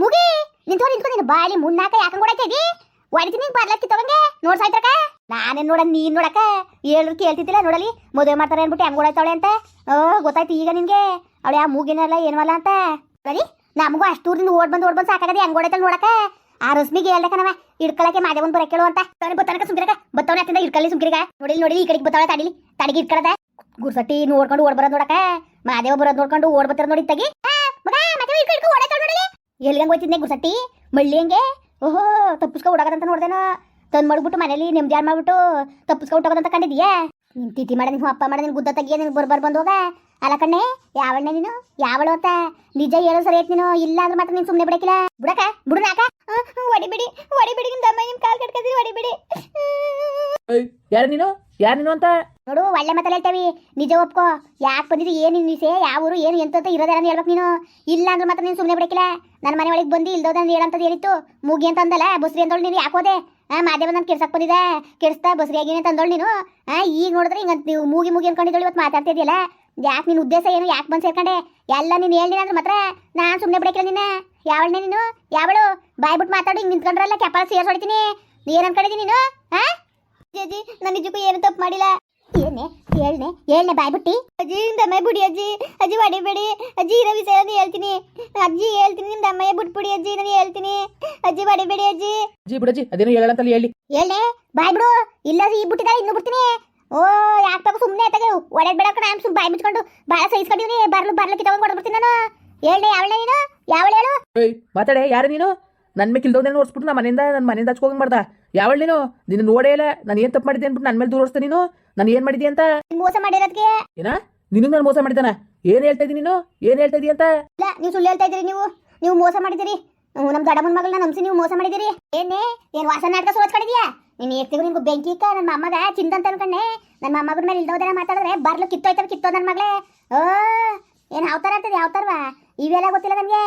ಮುಗಿ ನಿಂತೋರ್ ನಿಂತ್ಕೊ ನೀನು ಬಾಳಿ ಮುನ್ನಾಕ ಯಾಕಂಗ್ ಓಡಾಯ್ತಾ ಇದಿ ಹೊಡಿತೀನಿ ಬರ್ಲತ್ತಿ ತಗೊಂಗೆ ನೋಡ್ ಸಾಯ್ತಕ ನಾನೇನ್ ನೋಡ ನೀನ್ ನೋಡಕ ಹೇಳ್ರು ಕೇಳ್ತಿದ್ದಿಲ್ಲ ನೋಡಲಿ. ಮದುವೆ ಮಾಡ್ತಾರೆ ಅನ್ಬಿಟ್ಟು ಹೆಂಗ್ ಓಡಾಯ್ತಾವಳೆ ಅಂತ. ಓ, ಗೊತ್ತಾಯ್ತು ಈಗ ನಿನ್ಗೆ. ಅವಳು ಯಾವ ಮೂಗಿನಲ್ಲ ಏನವಲ್ಲ ಅಂತ. ಸರಿ, ನಮಗೂ ಅಷ್ಟೂರಿಂದ ಓಡ್ ಬಂದು ಓಡ್ ಬಂದು ಸಾಕಾಗದೆ ಹೆಂಗ್ ಓಡಾಯ್ತಲ್ಲ ನೋಡಕ ಆ ರಶ್ಮಿಗೆ ಹೇಳ್ದೆ ಕಣವ ಇಡ್ಕೊಳಕ್ಕೆ ಮಾದೇವನ್ ಬರ ಕೇಳು ಅಂತ. ತಾನೆ ಬತ್ತಾನಕ ಸುಮ್ಕಿರಕ ಬತ್ತವನ ಹತ್ತಿಂದ ಇಡ್ಕೊಳ್ಳಿ ಸುಮ್ಕಿರಿಗ. ನೋಡಿ ನೋಡಿ ಈ ಕಡೆಗೆ ಬತ್ತಾಳ ತಡಿಲಿ. ತಡಿಗೆ ಇಟ್ಕೊಳದ. ಗುರ್ಸಟ್ಟಿ ನೋಡ್ಕೊಂಡು ಓಡ್ ಬರೋದು ನೋಡಕ ಮಾದೇವ ಬರೋದು ನೋಡ್ಕೊಂಡು ಓಡ್ ಬರ್ತಾರ ನೋಡಿ ತಗಿ ಆ, ಮಗ ಮಾದೇವ ಇಡ್ಕೊ ಇಡ್ಕೊ ಓಡಾಯ್ತಾಳ ನೋಡಲಿ ಎಲ್ಲಿಗಂಗ್ ಹೋಯ್ತಿದ್ನೆ ಗುರ್ಸಟ್ಟಿ ಮಳ್ಳಿ ಹಂಗೆ? ಓಹೋ, ತಪ್ಪಿಸ್ಕೊ ಓಡಾಗದಂತ ನೋಡ್ದೇನೋ. ತಂದ್ ಮಾಡ್ಬಿಟ್ಟು ಮನೇಲಿ ನೆಮ್ಮದಿ ಮಾಡ್ಬಿಟ್ಟು ತಪ್ಪಿಸ್ಕೊ ಹುಟ್ಟೋಗದಂತ ಕಂಡಿದ್ಯಾ ನಿನ್ ತಿಥಿ ಮಾಡ ನಿಮ್ಮ ಅಪ್ಪ ಮಾಡ ನಿನ್ ಗುದ್ದ ತೆಗಿಯ ನಿನ್ ಬರ್ ಬಂದೋಗ. ಅಲ್ಲ ಕಣ್ಣೆ, ಯಾವಣ್ಣೆ ನೀನು? ಯಾವಳು ಅಂತ ನಿಜ ಹೇಳೋ ಸರಿ ಐತಿ ನೀನು. ಇಲ್ಲ ಅಂದ್ರೆ ಮಾತ್ರ ನೀನು ಸುಮ್ನೆ ಬಿಡಕಿಲ್ಲ. ಬಿಡಕ ಬಿಡು ನಾಕ ಹೊಡಿಬಿಡಿ ಹೊಡಿಬಿಡಿ ನಿಮ್ ದಮ್ಮ ನಿಮ್ ಕಾಲ್ ಕಟ್ಕದಿ ಹೊಡಿಬಿಡಿ. ಯಾರು ನೀನು? ಯಾರು ನೀನು ಅಂತ? ನೋಡು, ಒಳ್ಳೆ ಮಾತಲ್ಲ ಹೇಳ್ತೇವಿ. ನಿಜ ಒಪ್ಕೋ. ಯಾಕೆ ಬಂದಿದ್ದು, ಏನು ನಿನ್ನಿಸೆ ಯಾವ ಊರು, ಏನು ಎಂತ ಇರೋದಾರ ಹೇಳ್ಬೇಕು ನೀನು. ಇಲ್ಲ ಅಂದ್ರೆ ಮಾತ್ರ ನೀನು ಸುಮ್ಮನೆ ಬಿಡಕಿಲ್ಲ. ನನ್ನ ಮನೆ ಒಳಗೆ ಬಂದು ಇಲ್ದೋದನ್ನ ಹೇಳಂತದ್ದು ಹೇಳಿತ್ತು. ಮೂಗಿ ಅಂತ ಅಂದಲ್ಲ, ಬಸ್ರಿ ಅಂತೋಳು ನೀನು ಯಾಕೋದೆ ಆ, ಮಾದೇವ ನಾನು ಕೆಡ್ಸಕ್ಕೆ ಬಂದಿದೆ ಕೆಡ್ಸ್ತಾ ಬಸ್ರಿ ತಂದೋಳು ನೀನು. ಹಾಂ ಈಗ ನೋಡಿದ್ರೆ ಹಿಂಗೆ ನೀವು ಮೂಗಿ ಮೂಗಿ ಅನ್ಕೊಂಡಿದ್ದಳು ಇವತ್ತು ಮಾತಾಡ್ತಿದ್ಯಲ್ಲ ಯಾಕೆ ನಿನ್ನ ಉದ್ದೇಶ ಏನು? ಯಾಕೆ ಬಂದು ಸೇರ್ಕೊಂಡೆ? ಎಲ್ಲ ನೀನು ಹೇಳಿನಿ ಅಂದ್ರೆ ಮಾತ್ರ ನಾನು ಸುಮ್ಮನೆ ಬಿಡಕಿಲ್ಲ ನಿನ್ನ. ಯಾವಳನೆ ನೀನು? ಯಾವಳು? ಬಾಯ್ಬಿಟ್ಟು ಮಾತಾಡು, ಹಿಂಗೆ ನಿಂತ್ಕೊಂಡ್ರಲ್ಲ ಕೆಪಾಲ ಸೇರ್ಸ್ ಹೊಡಿತೀನಿ ಏನು ಅನ್ಕೊಂಡಿದ್ದೀನಿ ನೀನು? ಹಾಂ ಜಿ ನಾನು ನಿಜಕ್ಕೂ ಏನು ತಪ್ಪು ಮಾಡಿಲ್ಲ. ಏನೇ ಹೇಳ್ನೆ ಹೇಳ್ನೆ ಬಾಯ್ಬಿಟ್ಟಿ ಅಜ್ಜಿ ನಿಮ್ದು ಅಮ್ಮ ಬಿಡಿ ಅಜ್ಜಿ. ಅಜ್ಜಿ ಹೊಡಿಬೇಡಿ ಅಜ್ಜಿ ಇರೋ ವಿಷಯ ಹೇಳ್ತೀನಿ. ಅಜ್ಜಿ ಹೇಳ್ತೀನಿ ನಿಮ್ದು ಅಮ್ಮಯ್ಯ ಬಿಟ್ಬಿಡಿ ಅಜ್ಜಿ ನಾನು ಹೇಳ್ತೀನಿ. ಅಜ್ಜಿ ಹೊಡಿಬೇಡಿ ಅಜ್ಜಿ. ಜಿ ಬಿಡಜ್ಜಿ ಅದೇನೋ ಹೇಳಲ್ಲ ಅಂತ ಹೇಳಿ. ಹೇಳ್ನೆ ಬಾಯ್ ಬಿಡು. ಇಲ್ಲ ಈ ಬಿಟ್ಟಿದ್ದಾರೆ ಇನ್ನು ಬಿಡ್ತೀನಿ ಓ ಯಾಕೆ ಸುಮ್ಮನೆ ಆತಾಗ ಒಡೆದ್ ಬೇಡ ಕಣ ಸುಮ್ಮನೆ ಬಾಯ್ ಮುಚ್ಕೊಂಡು. ಭಾಳ ಸಹಿಸ್ಕೊಂಡಿವ್ನಿ ಬರ್ಲು ಬರ್ಲಕ್ಕೆ ತಗೊಂಡು ಕೊಡ್ಬಿಡ್ತೀನಿ ನಾನು. ಹೇಳ್ನೆ ಯಾವಳೆ ನೀನು? ಯಾವಳೆ ಹೇಳು? ಏಯ್ ಮಾತಾಡೆ ಯಾರು ನೀನು? ನನ್ನ ಮೇಲೆ ಕಿಲ್ದೋದನ್ನ ಓಡಿಸ್ಬಿಟ್ಟು ನಮ್ಮ ಮನೆಯಿಂದ ನನ್ನ ಮನೆಯಿಂದ ಹಚ್ಕೋಗಿ ಮಾಡ್ದ? ಯಾವಳು ನೀನು? ನಿನ್ನ ನೋಡೇ ಇಲ್ಲ. ನಾನು ಏನು ತಪ್ಪು ಮಾಡಿದ್ದೆ ಅಂದ್ಬಿಟ್ಟು ನನ್ನ ಮೇಲೆ ದೂರ ಓಡಿಸ್ದೆ ನೀನು? ನಾನು ಏನ್ ಮಾಡಿದ್ದೆ ಅಂತ? ಮೋಸ ಮಾಡಿರೋದಕ್ಕೆ ಏನ? ನಿನ್ನ ನಾನು ಮೋಸ ಮಾಡಿದಾನ ಏನ್ ಹೇಳ್ತಾ ಇದೀನಿ ನೀನು? ಏನ್ ಹೇಳ್ತಾ ಇದೀಯ ಅಂತ? ಇಲ್ಲ ನೀವು ಸುಳ್ಳು ಹೇಳ್ತಾ ಇದ್ದೀರಿ ನೀವು. ನೀವು ಮೋಸ ಮಾಡಿದಿರಿ ನಮ್ಮ ಮನ್ ಮಗಳನ್ನ ನಮ್ಸಿ ನೀವು ಮೋಸ ಮಾಡಿದಿರಿ ಏನೇ? ಏನ್ ವಾಸ ನಾಟಕ ಸೋಚ್ಕೊಂಡಿದ್ಯಾ ನಿನ್ನ ಎತ್ತಿಗೂ ನಿನ್ಗೂ ಬೆಂಕಿ ಇಕ್ಕ ನನ್ನ ಮಮ್ಮಗ ಚಿಂತ ಅಂತ ಅನ್ಕೊಂಡೆ. ನನ್ನ ಮೊಮ್ಮಗನ ಮೇಲೆ ಇಲ್ದೋದರ ಮಾತಾಡಿದ್ರೆ ಬರ್ಲು ಕಿತ್ತೋಯ್ತವ ಕಿತ್ತೋ ನನ್ನ ಮಗಳೇ. ಓ ಏನ್ ಯಾವ ತರ ಆಗ್ತದೆ ಯಾವ ಇವೆಲ್ಲ ಗೊತ್ತಿಲ್ಲ ನನಗೆ.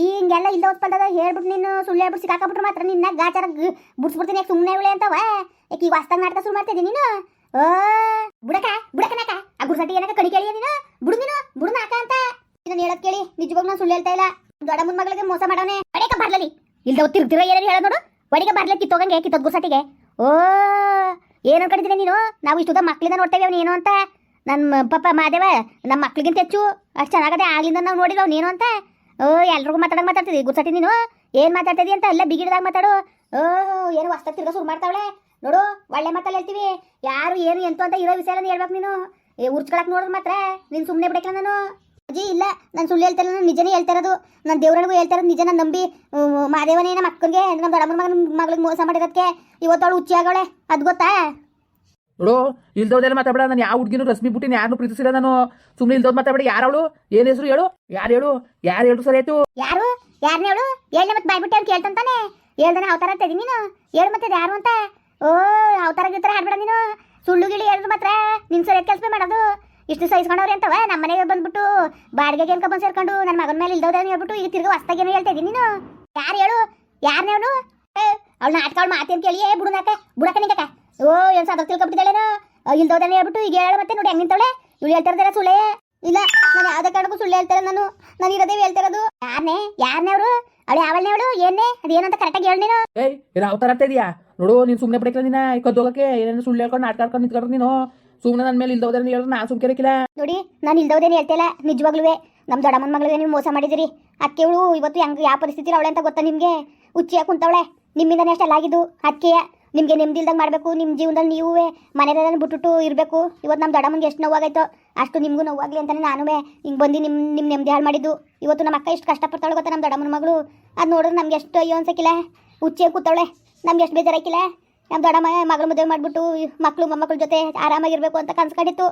ಈ ಹಿಂಗೆಲ್ಲ ಇಲ್ದ ಬಂದದ ಹೇಳ್ಬಿಟ್ಟು ನೀನು ಸುಳ್ಳು ಹೇಳ್ಬಿಟ್ಟು ಸಿಕ್ಕಾಕ್ಬಿಟ್ರೆ ಮಾತ್ರ. ನಿನ್ನ ಗಾಚಾರ ಬಿಡ್ಸ್ಬಿಡ್ತೀನಿ ಸುಮ್ಮನೆ ಇವಳೆ ಅಂತವ? ಯಾಕೆ ಈ ವಾಸ್ತಾಗ ನಾಟಕ ಶುರು ಮಾಡ್ತಿದ್ದೀನಿ ನೀನು? ಬುಡಕ ಬುಡಕ ನಾಕ ಆ ಗುರ್ಸಟಿ ಏನಕ ಕಣಿ ಕೇಳಿ ನೀನು? ಬುಡು ನೀನು ಬುಡು ನಾಕ ಅಂತ? ನಾನು ಹೇಳದ್ ಕೇಳಿ ನಿಜವಾಗ ನಾನು ಸುಳ್ಳು ಹೇಳ್ತಾ ಇಲ್ಲ. ದೊಡ್ಡ ಮುನ್ ಮಗಳಿಗೆ ಮೋಸ ಮಾಡವನೆ ಒಡೆಕ ಬರ್ಲಲಿ ಇಲ್ದ ತಿರ್ತಿರ ಏನೇನು ಹೇಳ ನೋಡು? ಒಡೆಕ ಬರ್ಲಿ ಕಿತ್ತೋಗಂಗೆ, ಕಿತ್ತೋದ್ ಗುರ್ಸಟಿಗೆ ಓ, ಏನ್ ಅನ್ಕೊಂಡಿದ್ದೀನಿ ನೀನು? ನಾವು ಇಷ್ಟುದ ಮಕ್ಳಿಂದ ನೋಡ್ತೇವೆ ಅವ್ನು ಏನು ಅಂತ. ನನ್ನ ಪಾಪ ಮಾದೇವ ನಮ್ಮ ಮಕ್ಳಿಗಿಂತ ಹೆಚ್ಚು ಅಷ್ಟು ಚೆನ್ನಾಗದೆ ಆಗ್ಲಿಂದ ನಾವು ಅವ್ನು ಏನು ಅಂತ? ಓ, ಎಲ್ರಿಗೂ ಮಾತಾಡಂಗ್ ಮಾತಾಡ್ತಿದ್ದಿ ಗುರ್ಸಟಿ ನೀನು? ಏನ್ ಮಾತಾಡ್ತಿದಿ ಅಂತ? ಎಲ್ಲ ಬಿಗಿಡ್ದಾಗ ಮಾತಾಡು. ಓ, ಏನು ಹೊಸ್ತ ತಿರ್ಗ ಶುರು ಮಾಡ್ತಾವಳೆ. ನೋಡು ಒಳ್ಳೆ ಮಾತಲ್ಲಿ ಹೇಳ್ತೀವಿ. ಯಾರು ಏನು ಎಂತ ಅಂತ ಇರೋ ವಿಷಯ ಹೇಳ್ಬೇಕು ನೀನು. ಏ ಉರ್ಚ್ಕೊಳಕ್ ನೋಡಿದ್ರೆ ಮಾತ್ರ. ನೀನು ಸುಮ್ಮನೆ ಬಿಡಕ್ಕಿಲ್ಲ ನಾನು. ಅಜ್ಜಿ ಇಲ್ಲ. ನಾನು ಸುಳ್ಳು ಹೇಳ್ತಾ ನಾನು ನಿಜನೇ ಹೇಳ್ತಾ ಇರೋದು. ನಾನು ದೇವ್ರನಿಗೂ ಹೇಳ್ತಾ ಇರೋದು ನಿಜ ನಾನು ನಂಬಿ ಮಹಾದೇವನೇ ಮಾದೇವನೇ ನಮ್ಮ ಅಕ್ಕನಿಗೆ ನಮ್ಮ ದೊಡ್ಡಮ್ಮನ ಮಗನ ಮಗಳಿಗೆ ಮೋಸ ಮಾಡಿರೋದಕ್ಕೆ ಇವತ್ತು ಅವಳು ಹುಚ್ಚಿ ಆಗೋಳೆ. ಅದು ಗೊತ್ತಾ? ನೋಡು ಇಲ್ದೋದೆಲ್ಲ ಮಾತಾಡ ನಾನು ಯಾವ ಹುಡುಗಿನೂ ರಶ್ಮಿ ಬಿಟ್ಟಿನ ಯಾರನ್ನು ಪ್ರೀತಿಸಿಲ್ಲ ನಾನು. ಸುಮ್ಮನೆ ಇಲ್ದೋದ್ ಯಾರು ಅವಳು? ಏನ್ ಹೆಸರು ಹೇಳು? ಯಾರು ಹೇಳು? ಯಾರು ಹೇಳು ಸರಿ ಆಯ್ತು? ಯಾರು? ಯಾರನ್ನ ಹೇಳು ಹೇಳಿ ಮತ್ತೆ ಬಾಯ್ಬಿಟ್ಟು ಅವ್ನು ಕೇಳ್ತಂತಾನೆ ಹೇಳ್ದಾನೆ ಅವತಾರ ಅಂತ ಇದೀನಿ ನೀನು. ಹೇಳು ಮತ್ತೆ ಯಾರು ಅಂತ. ಓ ಅವತಾರ ಗಿತ್ತರ ಹಾಡ್ಬೇಡ ನೀನು? ಸುಳ್ಳು ಗಿಳಿ ಹೇಳಿದ್ರು ಮಾತ್ರ. ನಿನ್ ಸರಿ ಕೆಲಸ ಮಾಡೋದು. ಇಷ್ಟು ಸಹಿಸ್ಕೊಂಡವ್ರೆ ಅಂತವ? ನಮ್ಮ ಮನೆಗೆ ಬಂದ್ಬಿಟ್ಟು ಬಾಡಿಗೆಗೆ ಏನ್ಕ ಬಂದು ಸೇರ್ಕೊಂಡು ನನ್ನ ಮಗನ ಮೇಲೆ ಇಲ್ದೋದೆ ಅಂತ ಹೇಳ್ಬಿಟ್ಟು ಈಗ ತಿರ್ಗ ಹೊಸ್ತಾಗಿ ಏನೋ ಹೇಳ್ತಾ ನೀನು. ಯಾರು ಹೇಳು? ಯಾರನ್ನ ಅವ್ನ? ಅವಳು ನಾಟಕ ಅವಳು ಮಾತೇನು ಕೇಳಿ, ಏ ಬುಡುನಾಕ ಬುಡಕ ನಿಂಗಕ ಓ, ಏನು ಸಾಧ ತಿಳ್ಕೊಬಿಟ್ಟಿದ್ದಾಳೇನು ಇಲ್ದೋದೇನೆ ಹೇಳ್ಬಿಟ್ಟು ಈಗ ಹೇಳು ಮತ್ತೆ ನೋಡಿ ಹೆಂಗೆ ನಿಂತವಳೆ. ಇವಳು ಹೇಳ್ತಾ ಇರ್ತಾರೆ ಸುಳ್ಳೆ? ಇಲ್ಲ, ನಾನು ಯಾವುದೇ ಕಾರಣಕ್ಕೂ ಸುಳ್ಳು ಹೇಳ್ತಾರೆ ನಾನು. ನಾನು ಇರೋದೇ ಹೇಳ್ತಿರೋದು ಯಾರನ್ನೇ ಯಾರನ್ನೇ ಯಾರನೇ ಅವರು? ಅವಳು ಯಾವಳನೇ ಅವಳು? ಏನೇ ಅದೇನಂತ ಕರೆಕ್ಟಾಗಿ ಹೇಳಿ ನೀನು. ಏಯ್ ಅವತಾರ ಆಗ್ತಾ ಇದೆಯಾ? ನೋಡು, ನೀನು ಸುಮ್ಮನೆ ಬಿಡಕ್ಕಿಲ್ಲ ನೀನು ಕದ್ದೋಗಕ್ಕೆ ಏನೇನು ಸುಳ್ಳು ಹೇಳ್ಕೊಂಡು ಆಟ ಆಡ್ಕೊಂಡು ನಿಂತ್ಕೊಂಡು ನೀನು. ಸುಮ್ಮನೆ ನನ್ನ ಮೇಲೆ ಇಲ್ದೋದ್ರೆ ಹೇಳಿದ್ರೆ ನಾನು ಸುಮ್ಕೆ ಇರಕ್ಕಿಲ್ಲ ನೋಡಿ, ನಾನು ಇಲ್ದೋದೇನು ಹೇಳ್ತಿಲ್ಲ ನಿಜವಾಗ್ಲೂ ನಮ್ಮ ದೊಡ್ಡಮ್ಮನ ಮಗಳಿಗೆ ನೀವು ಮೋಸ ಮಾಡಿದಿರಿ ಅಕ್ಕೆವಳು ಇವತ್ತು ಹೆಂಗ್, ಯಾವ ಪರಿಸ್ಥಿತಿ ಅವಳೆ ಅಂತ ಗೊತ್ತಾ ನಿಮಗೆ? ಉಚ್ಚಿಯಾಗಿ ಕುಂತವಳೆ. ನಿಮ್ಮಿಂದನೇ ಅಷ್ಟೆಲ್ಲ ಆಗಿದ್ದು, ಅಕ್ಕಿಯ. ನಿಮಗೆ ನೆಮ್ಮದಿ ಇಲ್ದಂಗೆ ಮಾಡಬೇಕು ನಿಮ್ಮ ಜೀವನದಲ್ಲಿ ನೀವು ಮನೆಯಲ್ಲ ಬಿಟ್ಬಿಟ್ಟು ಇರಬೇಕು. ಇವತ್ತು ನಮ್ಮ ದೊಡ್ಡಮ್ಮನಿಗೆ ಎಷ್ಟು ನೋವಾಗೈತೋ ಅಷ್ಟು ನಿಮಗೂ ನೋವಾಗಲಿ ಅಂತಲೇ ನಾನು ಹಿಂಗೆ ಬಂದು ನಿಮ್ಮ ನಿಮ್ಮ ನೆಮ್ಮದಿ ಹಾಳು ಮಾಡಿದ್ದು. ಇವತ್ತು ನಮ್ಮ ಅಕ್ಕ ಎಷ್ಟು ಕಷ್ಟಪಡ್ತಾಳೆ ಗೊತ್ತಾ ನಮ್ಮ ದೊಡ್ಡಮ್ಮನ ಮಗಳು? ಅದು ನೋಡಿದ್ರೆ ನಮ್ಗೆ ಎಷ್ಟು ಅಯ್ಯೋ ಅನ್ಸಕ್ಕಿಲ್ಲ. ಉಚ್ಚಿಯಾಗಿ ಕೂತವಳೆ. ನಮ್ಗೆ ಎಷ್ಟು ಬೇಜಾರಾಕಿಲ್ಲ ನಮ್ಮ ದೊಡ್ಡಮ್ಮ ಮಗಳ ಮದುವೆ ಮಾಡಿಬಿಟ್ಟು ಮಕ್ಕಳು ಮೊಮ್ಮಕ್ಕಳ ಜೊತೆ ಆರಾಮಾಗಿರಬೇಕು ಅಂತ ಕನ್ಸ್ಕೊಂಡಿತ್ತು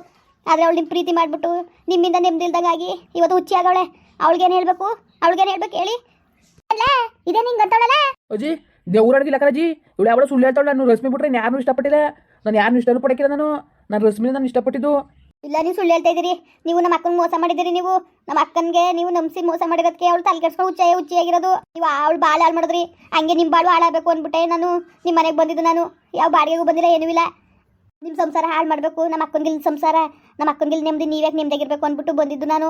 ಆದರೆ ಅವಳು ನಿಮ್ಮ ಪ್ರೀತಿ ಮಾಡಿಬಿಟ್ಟು, ನಿಮ್ಮಿಂದ ನೆಮ್ಮದಿ ಇಲ್ದಂಗಾಗಿ ಇವತ್ತು ಹುಚ್ಚಿ ಆಗವಳೆ ಅವಳಿಗೇನು ಹೇಳಬೇಕು? ಅವಳಿಗೇನು ಹೇಳ್ಬೇಕು ಹೇಳಿ? ಅಲ್ಲ, ಇದೇ ನಿಂಗೆ ಅಜ್ಜಿ ದೇವ್ರಾಡಿಲ್ಲ ಕಣಜ್ಜಿ. ಇವಳು ಯಾವಳು ಸುಳ್ಳು ಹೇಳ್ತಾಳೆ, ನಾನು ರಶ್ಮಿ ಬಿಟ್ರೆ ಯಾರನ್ನೂ ಇಷ್ಟಪಟ್ಟಿಲ್ಲ. ನಾನು ಯಾರನ್ನೂ ಇಷ್ಟನೂ ಪಡಕ್ಕಿಲ್ಲ ನಾನು. ನಾನು ರಶ್ಮಿನ ನಾನು ಇಷ್ಟಪಟ್ಟಿದ್ದು. ಇಲ್ಲ, ನೀವು ಸುಳ್ಳು ಹೇಳ್ತಾ ಇದ್ದೀರಿ ನೀವು ನಮ್ಮ ಅಕ್ಕನ ಮೋಸ ಮಾಡಿದ್ದೀರಿ ನೀವು. ನಮ್ಮ ಅಕ್ಕನಿಗೆ ನೀವು ನಂಬಿಸಿ ಮೋಸ ಮಾಡಿರೋದಕ್ಕೆ ಅವಳು ತಲೆ ಕೆಡ್ಸ್ಕೊಂಡು ಹುಚ್ಚೆ ಹುಚ್ಚಿಯಾಗಿರೋದು ನೀವು ಅವಳು ಬಾಳ ಹಾಳು ಮಾಡಿದ್ರಿ. ಹಂಗೆ ನಿಮ್ಮ ಬಾಳು ಹಾಳಾಗಬೇಕು ಅಂದ್ಬಿಟ್ಟೆ ನಾನು. ನಿಮ್ಮ ಮನೆಗೆ ಬಂದಿದ್ದು ನಾನು. ಯಾವ ಬಾಡಿಗೆಗೂ ಬಂದಿಲ್ಲ, ಏನೂ ಇಲ್ಲ. ನಿಮ್ಮ ಸಂಸಾರ ಹಾಳು ಮಾಡಬೇಕು. ನಮ್ಮ ಅಕ್ಕನಿಗೆ ಸಂಸಾರ. ನಮ್ಮ ಅಕ್ಕನಿಗೆ ನೆಮ್ಮದಿ, ನೀವ್ಯಾಕೆ ನೆಮ್ಮದಿಯಾಗಿರ್ಬೇಕು ಅಂದ್ಬಿಟ್ಟು ಬಂದಿದ್ದು ನಾನು.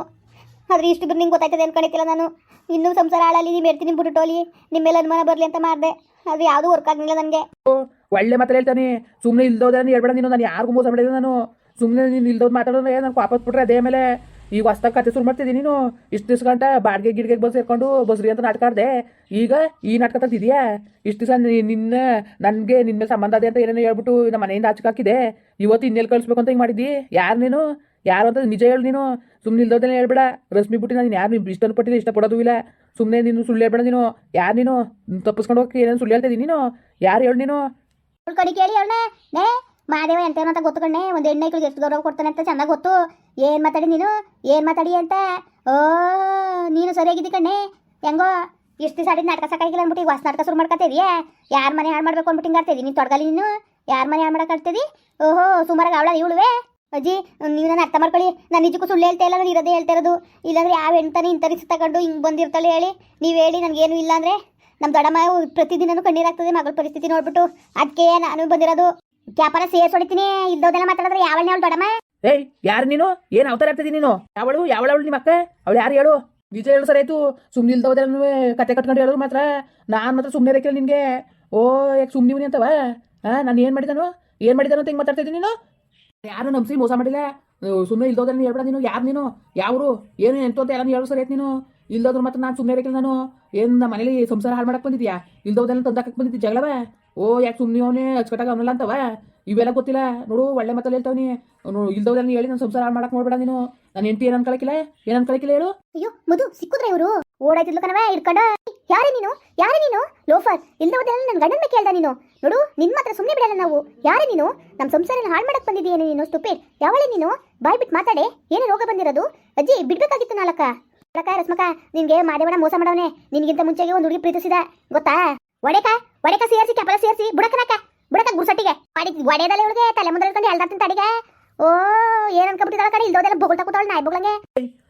ಆದರೆ ಇಷ್ಟು ಬಿಟ್ಟು ನಿಂಗೆ ಗೊತ್ತಾಯ್ತದೆ ಅನ್ಕೊಂಡಿದ್ದಿಲ್ಲ ನಾನು. ಇನ್ನೂ ಸಂಸಾರ ಹಾಳಲ್ಲಿ ನೀವು ಹೇಳ್ತೀನಿ ಬಿಟ್ಟೋಲಿ ನಿಮ್ಮ ಮೇಲೆ ಅನುಮಾನ ಬರಲಿ ಅಂತ ಮಾಡಿದೆ. ಅದು ಯಾವುದೂ ವರ್ಕ್ ಆಗಲಿಲ್ಲ ನನಗೆ. ಒಳ್ಳೆ ಮಾತ್ರ ಹೇಳ್ತಾನೆ. ಸುಮ್ಮನೆ ಇಲ್ದೋದ್ರೆ ಹೇಳ್ಬೇಡ ನೀನು. ನಾನು ಯಾರಿಗೂ ಮೋಸ ಮಾಡಿಲ್ಲ ನಾನು. ಸುಮ್ಮನೆ ನೀನು ಇಲ್ದೋದು ಏನು ನಾನು ವಾಪಸ್ ಬಿಟ್ರೆ ಅದೇ ಮೇಲೆ ಈಗ ಹೊಸ್ದಾಗ ಕತೆ ಶುರು ಮಾಡ್ತಿದ್ದೀನಿ ನೀನು. ಇಷ್ಟು ದಿವ್ಸ ಗಂಟ ಬಾಡಿಗೆ ಗಿಡ್ಗೆ ಬಂದು ಸೇರ್ಕೊಂಡು ಬಸ್ರಿ ಅಂತ ನಾಟಕ ಈಗ ಈ ನಾಟಕ ತಂತಿದ್ಯಾ ಇಷ್ಟು ದಿವಸ ನಿನ್ನ, ನನಗೆ ನಿನ್ನ ಮೇಲೆ ಸಂಬಂಧ ಅದೇ ಅಂತ ಏನೇನು ಹೇಳ್ಬಿಟ್ಟು ನಮ್ಮ ಮನೆಯಿಂದ ಆಚೆ ಹಾಕಿದೆ. ಇವತ್ತು ಇನ್ನೆಲ್ಲಿ ಕಳಿಸ್ಬೇಕು ಅಂತ ಹಿಂಗೆ ಮಾಡಿದ್ದಿ? ಯಾರು ನೀನು? ಯಾರು ಅಂತ ನಿಜ ಹೇಳು ನೀನು. ಸುಮ್ಮನೆ ಇಲ್ದೋದನ್ನೇ ಹೇಳ್ಬೇಡ. ರಶ್ಮಿ ಬಿಟ್ಟು ನಾನು ಯಾರು ನೀವು ಪಟ್ಟಿದ್ದೆ ಇಷ್ಟಪಡೋದು ಇಲ್ಲ. ಸುಮ್ಮನೆ ನೀನು ಸುಳ್ಳು ಹೇಳ್ಬೇಡ ನೀನು. ಯಾರು ನೀನು? ತಪ್ಪಿಸ್ಕೊಂಡು ಹೋಗಿ ಏನೇನು ಸುಳ್ಳು ಹೇಳ್ತಾ ಇದ್ದೀನಿ ನೀನು? ಯಾರು ಹೇಳು ನೀನು? ಮಾದೇವ ಎಂತೇನೋ ಅಂತ ಗೊತ್ತು ಕಣ್ಣೆ? ಒಂದು ಹೆಣ್ಣೈಕ್ಳಿಗೆ ಎಷ್ಟು ಗೌರವ ಕೊಡ್ತಾನೆ ಅಂತ ಚೆನ್ನಾಗಿ ಗೊತ್ತು. ಏನು ಮಾತಾಡಿ ನೀನು? ಏನು ಮಾತಾಡಿ ಅಂತ? ಓ, ನೀನು ಸರಿಯಾಗಿದ್ದಿ ಕಣ್ಣೆ. ಹೆಂಗೋ, ಇಷ್ಟು ದಿವಸ ನಾಟಕ ಸಾಕಾಗಿಲ್ಲ ಅಂದ್ಬಿಟ್ಟು ಈಗ ಹೊಸ ನಾಟಕ ಶುರು ಮಾಡ್ಕೊತಾ ಇದೆಯಾ? ಯಾರ ಮನೆ ಹಾಳು ಮಾಡ್ಬೇಕು ಅಂದ್ಬಿಟ್ಟು ಹಿಂಗೆ ಆಡ್ತಿದ್ದಿ ನೀನು ತೊಡಗಲಿ ನೀನು? ಯಾರ ಮನೆ ಹಾಳು ಮಾಡಕ್ಕೆ ಆಡ್ತಿದ್ದಿ ಓಹೋ, ಸುಮಾರಾಗಿ ಅವಳ ಇವಳುವೆ? ಅಜ್ಜಿ, ನೀವು ನಾನು ಅರ್ಥ ಮಾಡ್ಕೊಳ್ಳಿ. ನಾನು ನಿಜಕ್ಕೂ ಸುಳ್ಳು ಹೇಳ್ತಾ ಇಲ್ಲ, ನಾನು ಇರೋದೇ ಹೇಳ್ತಾ ಇರೋದು. ಇಲ್ಲಾಂದ್ರೆ ಯಾವ ಹೆಣ್ತಾನೆ ರಿಕ್ಸ್ ತಗೊಂಡು ಹಿಂಗೆ ಬಂದಿರ್ತಾಳೆ ಹೇಳಿ? ನೀವು ಹೇಳಿ ನನಗೇನು ಇಲ್ಲ ಅಂದರೆ? ನಮ್ಮ ದೊಡ್ಡಮ್ಮ ಪ್ರತಿದಿನನೂ ಕಣ್ಣೀರಾಗ್ತದೆ ಮಗಳ ಪರಿಸ್ಥಿತಿ ನೋಡ್ಬಿಟ್ಟು. ಅದಕ್ಕೆ ನಾನು ಬಂದಿರೋದು. ಕ್ಯಾಪರ ಸೇರ್ಸ್ ಹೊಡಿತೀನಿ ಇಲ್ದೋದೆಲ್ಲ ಮಾತಾಡಿದ್ರೆ ಯಾವಳನ್ನ ಅವಳು ದೊಡ್ಡಮ್ಮ? ಏಯ್, ಯಾರು ನೀನು? ಏನು ಅವತಾರ ಆಗ್ತಿದ್ದೀನಿ ನೀನು? ಯಾವಳು, ಯಾವಳವಳು ನಿಮ್ಮ ಅಕ್ಕ? ಅವಳು ಯಾರು ಹೇಳು? ನಿಜ ಹೇಳು ಸರ್, ಆಯ್ತು. ಸುಮ್ಮನೆ ಇಲ್ದವದೆಲ್ಲ ಕತೆ ಕಟ್ಕೊಂಡು ಹೇಳೋದು ಮಾತ್ರ. ನಾನು ಮಾತ್ರ ಸುಮ್ಮನೆ ಇರಕ್ಕಿಲ್ಲ ನಿನಗೆ. ಓ, ಯಾಕೆ ಸುಮ್ಮನೆ ಅಂತವ? ಹಾಂ ನಾನು ಏನು ಮಾಡಿದಾನು ಏನು ಮಾಡಿದಾನು ಅಂತ ಹಿಂಗೆ ಮಾತಾಡ್ತಾ ಇದ್ದೀನಿ ನೀನು? ಯಾರು ನಂಬಿಸಿ ಮೋಸ ಮಾಡಿಲ್ಲ. ಸುಮ್ಮನೆ ಇಲ್ದೋದ್ರೆ ಹೇಳ್ಬೇಡ ನೀನು. ಯಾರು ನೀನು? ಯಾವರು? ಏನು ಎಂತ ಅಂತ ಎಲ್ಲ ಹೇಳು ಸರ್, ಆಯ್ತು ನೀನು. ಇಲ್ದೋದ್ರೆ ಮಾತ್ರ ನಾನು ಸುಮ್ಮನೆ ಇರಕ್ಕಿಲ್ಲ ನಾನು. ಏನು ನಮ್ಮ ಮನೇಲಿ ಸಂಸಾರ ಹಾಳು ಮಾಡಕ್ಕೆ ಬಂದಿದ್ಯಾ? ಇಲ್ದೋದೆಲ್ಲ ತಂದಾಕಕ್ಕೆ ಬಂದಿದ್ದಿ ಜಗಳವ? ಓ, ಯಾಕೆ ಸುಮ್ಮನೆ ಅವನೇ ಅಚ್ಚಕಟ್ಟಾಗ ಅವನಲ್ಲ ಅಂತವ ಇವೆಲ್ಲ ಗೊತ್ತಿಲ್ಲ. ನೋಡು, ಒಳ್ಳೆ ಮತ್ತಲ್ಲಿ ಹೇಳ್ತಾವನಿ. ಇಲ್ದೋದೆಲ್ಲ ಹೇಳಿ ನಾನು ಸಂಸಾರ ಹಾಳು ಮಾಡಕ್ಕೆ ನೋಡ್ಬೇಡ ನೀನು. ನಾನು ಹೆಂಡತಿ ಏನು ಅನ್ಕೊಳಕಿಲ್ಲ? ಏನು ಅನ್ಕೊಳಕಿಲ್ಲ ಹೇಳು? ಅಯ್ಯೋ, ಮಧು, ಸಿಕ್ಕಿದ್ರೆ ಇವರು? ಓಡಾಯ್ತಿದ್ಲು ಕಣವ ಹಿಡ್ಕೊಂಡ. ಯಾರೇ ನೀನು? ಯಾರೇ ನೀನು? ಲೋಫರ್ ಇಲ್ದೋದೆಲ್ಲ ನನ್ನ ಗಂಡನ ಕೇಳ್ದ ನೀನು? ನೋಡು, ನಿನ್ ಮಾತ್ರ ಸುಮ್ಮನೆ ಬಿಡಲ್ಲ ನಾವು. ಯಾರೇ ನೀನು? ನಮ್ಮ ಸಂಸಾರ ಹಾಳು ಮಾಡಕ್ ಬಂದಿದ್ದೀಯೇನು ನೀನು, ಸ್ಟುಪಿಡ್. ಯಾವಳೆ ನೀನು? ಬಾಯ್ ಬಿಟ್ಟು ಮಾತಾಡೆ. ಏನು ರೋಗ ಬಂದಿರೋದು? ಅಜ್ಜಿ, ಬಿಡ್ಬೇಕಾಗಿತ್ತು ನಾಲ್ಕ ರಸ್ಮಕ ನಿನ್ಗೆ ಮಾದೇವಣ್ಣ ಮೋಸ ಮಾಡವನೆ. ನಿನ್ಗಿಂತ ಮುಂಚೆಗೆ ಒಂದು ಹುಡುಗಿ ಪ್ರೀತಿಸಿದ. ಗೊತ್ತಾ? ಒಡೆಕ ಒಡೆಕ ಸೇರಿಸಿ, ಕೆಪಲ ಸೇರಿಸಿ, ಬುಡಕನಕ, ಬುಡಕ ಗುರ್ಸಟ್ಟಿಗೆ. ಮಾಡಿ ಒಡೆದಲ್ಲ ಇವಳಿಗೆ ತಲೆ ಮುಂದೆ ಹೇಳ್ದಾರ್ತೀನಿ ತಡಿಗೆ ಓ, ಏನ್ ಅನ್ಕೊಂಬಿಟ್ಟಿದ್ದಾಳ ಕಡೆ ಇಲ್ದೋದೆಲ್ಲ ಬೊಗಳ್ತಾ ಕೂತಾಳ ನಾಯಿ ಬೊಗಳಂಗೆ.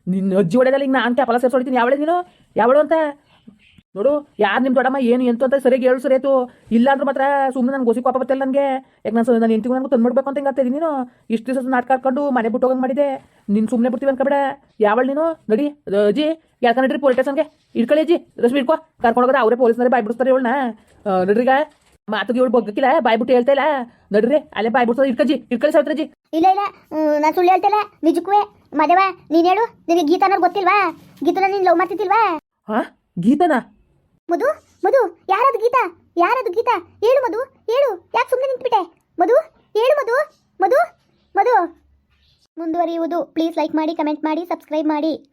ನಿನ್ನ ಅಜ್ಜಿ ಹೊಡೆದಲ್ಲಿ ಈಗ ನಾನು ಕ್ಯಾಪಲ ಸೇರ್ಸೊಳಿತೀನಿ ಯಾವಳೆ ನೀನು? ಯಾವಳು ಅಂತ? ನೋಡು ಯಾರು ನಿಮ್ಮ ದೊಡ್ಡಮ್ಮ ಏನು ಎಂತ ಅಂತ ಸರಿಯಾಗಿ ಹೇಳು ಸರಿ ಆಯ್ತು. ಇಲ್ಲ ಅಂದ್ರೆ ಮಾತ್ರ ಸುಮ್ಮನೆ ನನಗೆ ಗೋಸಿ ಕೋಪ ಬರ್ತಿಲ್ಲ ನನಗೆ. ಯಾಕೆ ನಾನು ನಾನು ಎಂತಿಗೂ ನನಗೆ ತಂದು ಮಾಡ್ಬೇಕು ಅಂತ ಹಿಂಗೆ ನೀನು. ಇಷ್ಟು ದಿವಸ ನಾಟಕ ಹಾಕೊಂಡು ಮನೆ ಬಿಟ್ಟು ಹೋಗಂಗೆ ಮಾಡಿದೆ. ನೀನು ಸುಮ್ಮನೆ ಬಿಡ್ತೀವಿ ಅನ್ಕೊಬೇಡ. ಯಾವಳು ನೀನು? ನಡಿ. ಅಜ್ಜಿ ಯಾಕೆ ನಡ್ರಿ ಪೊಲೀಸ್ ಸ್ಟೇಷನ್ಗೆ ಇಟ್ಕೊಳ್ಳಿ ಅಜ್ಜಿ. ರಶ್ಮಿ ಇಟ್ಕೋ ಕರ್ಕೊಂಡು ಹೋಗೋದು ಅವರೇ ಪೊಲೀಸ್ನಾರೆ ಬಾಯ್ ಬಿಡಿಸ್ತಾರೆ ಇವಳನ್ನ. ನಡ್ರಿಗ ಮಾತಿಗೆ ಇವಳು ಬಗ್ಗಕ್ಕಿಲ್ಲ. ಬಾಯ್ ಬಿಟ್ಟು ಹೇಳ್ತಾ ಇಲ್ಲ. ನಡ್ರಿ ಅಲ್ಲೇ ಬಾಯ್ ಬಿಡ್ಸೋದು. ಇಟ್ಕಜ್ಜಿ ಇಟ್ಕೊಳ್ಳಿ ಸಾವಿತ್ರಜ್ಜಿ. ಇಲ್ಲ ಇಲ್ಲ. ನಾನು ಸುಳ್ಳು ಹೇಳ್ತಿಲ್ಲ ನಿಜಕ್ಕೂ ಮದೇವ ನೀನ್ ಹೇಳು. ನಿನಗೆ ಗೀತಾನ ಗೊತ್ತಿಲ್ವಾ? ಗೀತನ ನೀನು ಲವ್ ಮಾಡ್ತಿದ್ದಿಲ್ವಾ? ಹಾಂ? ಗೀತನಾ? ಮಧು ಮಧು, ಯಾರದು ಗೀತಾ? ಯಾರದು ಗೀತಾ? ಹೇಳು ಮಧು, ಹೇಳು. ಯಾಕೆ ಸುಮ್ಮನೆ ನಿಂತ್ಬಿಟ್ಟೆ? ಮಧು, ಹೇಳು ಮಧು ಮಧು ಮಧು. ಮುಂದುವರಿಯುವುದು. ಪ್ಲೀಸ್ ಲೈಕ್ ಮಾಡಿ ಕಮೆಂಟ್ ಮಾಡಿ ಸಬ್ಸ್ಕ್ರೈಬ್ ಮಾಡಿ.